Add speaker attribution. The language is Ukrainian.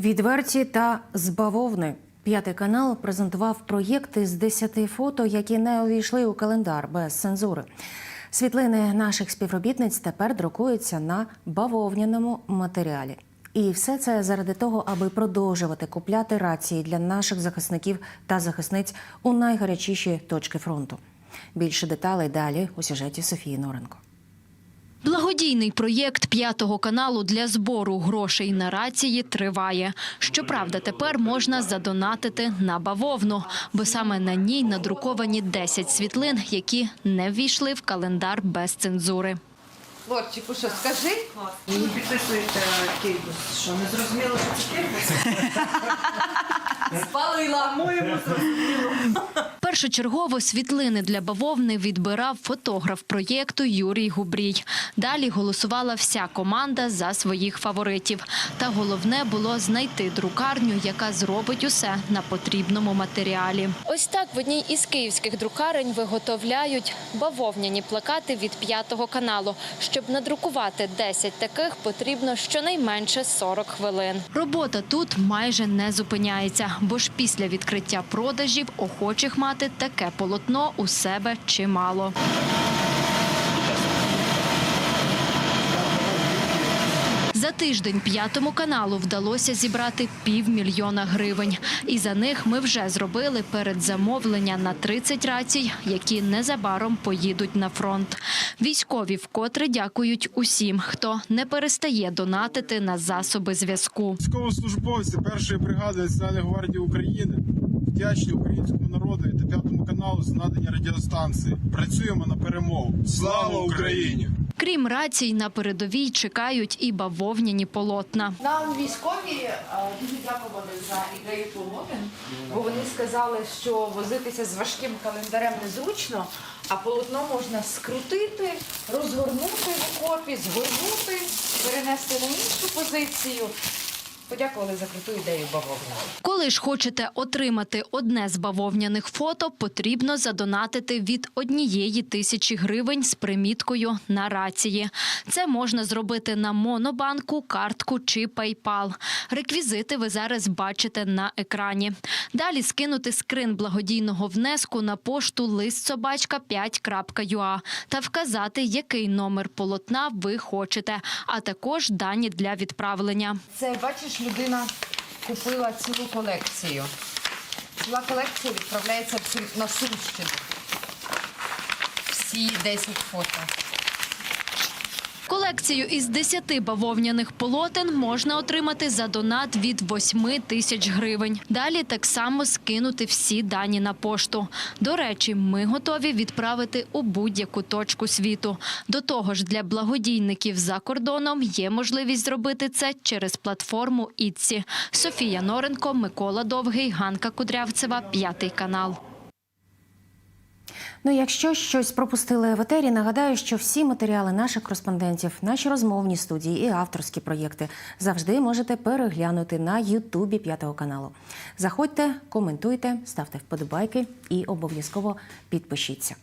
Speaker 1: Відверті та збавовни. П'ятий канал презентував проєкти з 10 фото, які не увійшли у календар без цензури. Світлини наших співробітниць тепер друкуються на бавовняному матеріалі. І все це заради того, аби продовжувати купляти рації для наших захисників та захисниць у найгарячіші точки фронту. Більше деталей далі у сюжеті Софії Норенко.
Speaker 2: Благодійний проєкт п'ятого каналу для збору грошей на рації триває. Щоправда, тепер можна задонатити на бавовну, бо саме на ній надруковані 10 світлин, які не ввійшли в календар без цензури.
Speaker 3: Лорчику, що скажи?
Speaker 4: Ви підписуєте кейбус, що не зрозуміло, що це кейбус?
Speaker 3: Спалила.
Speaker 4: По-моєму, зрозуміло.
Speaker 2: Першочергово світлини для бавовни відбирав фотограф проєкту Юрій Губрій. Далі голосувала вся команда за своїх фаворитів. Та головне було знайти друкарню, яка зробить усе на потрібному матеріалі. Ось так в одній із київських друкарень виготовляють бавовняні плакати від п'ятого каналу. Щоб надрукувати 10 таких, потрібно щонайменше 40 хвилин. Робота тут майже не зупиняється, бо ж після відкриття продажів охочих мати таке полотно у себе чимало. За тиждень п'ятому каналу вдалося зібрати півмільйона гривень. І за них ми вже зробили передзамовлення на 30 рацій, які незабаром поїдуть на фронт. Військові вкотре дякують усім, хто не перестає донатити на засоби зв'язку.
Speaker 5: Військовослужбовці першої бригади Національної гвардії України вдячні українському народу та п'ятому каналу за надання радіостанції. Працюємо на перемогу. Слава Україні!
Speaker 2: Крім рацій, на передовій чекають і бавовняні полотна.
Speaker 3: Нам військові е, дуже дякували за ідею полотен, бо вони сказали, що возитися з важким календарем незручно, а полотно можна скрутити, розгорнути в окопі, згорнути, перенести на іншу позицію. Подякували за круту ідею бавовни.
Speaker 2: Коли ж хочете отримати одне з бавовняних фото, потрібно задонатити від однієї тисячі гривень з приміткою на рації. Це можна зробити на монобанку, картку чи PayPal. Реквізити ви зараз бачите на екрані. Далі скинути скрин благодійного внеску на пошту листсобачка5.ua та вказати, який номер полотна ви хочете, а також дані для відправлення.
Speaker 3: Це бачиш, людина купила цілу колекцію. Ціла колекція відправляється на Сумщину. Всі 10 фото.
Speaker 2: Колекцію із 10 бавовняних полотен можна отримати за донат від 8 тисяч гривень. Далі так само скинути всі дані на пошту. До речі, ми готові відправити у будь-яку точку світу. До того ж, для благодійників за кордоном є можливість зробити це через платформу Ітсі. Софія Норенко, Микола Довгий, Ганка Кудрявцева, п'ятий канал.
Speaker 1: Ну, якщо щось пропустили в етері, нагадаю, що всі матеріали наших кореспондентів, наші розмовні студії і авторські проєкти завжди можете переглянути на Ютубі п'ятого каналу. Заходьте, коментуйте, ставте вподобайки і обов'язково підпишіться.